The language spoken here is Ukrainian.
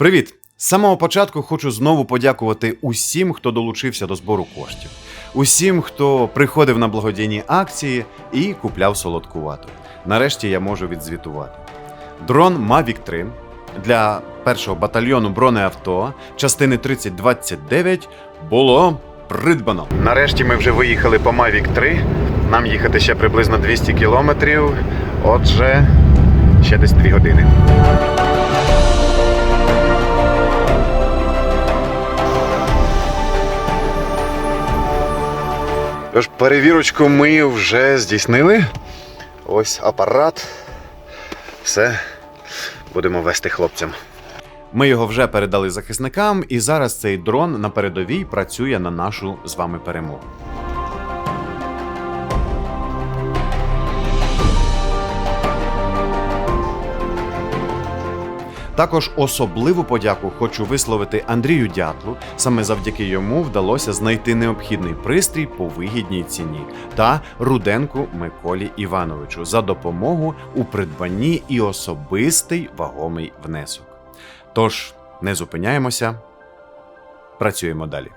Привіт! З самого початку хочу знову подякувати усім, хто долучився до збору коштів, усім, хто приходив на благодійні акції і купляв солодкувату. Нарешті я можу відзвітувати. Дрон Mavic 3 для першого батальйону бронеавто частини 3029 було придбано. Нарешті ми вже виїхали по Mavic 3. Нам їхати ще приблизно 200 кілометрів. Отже, ще десь 2 години. Тож перевірочку ми вже здійснили. Ось апарат. Все будемо вести хлопцям. Ми його вже передали захисникам, і зараз цей дрон на передовій працює на нашу з вами перемогу. Також особливу подяку хочу висловити Андрію Дятлу. Саме завдяки йому вдалося знайти необхідний пристрій по вигідній ціні та Руденку Миколі Івановичу за допомогу у придбанні і особистий вагомий внесок. Тож не зупиняємося, працюємо далі.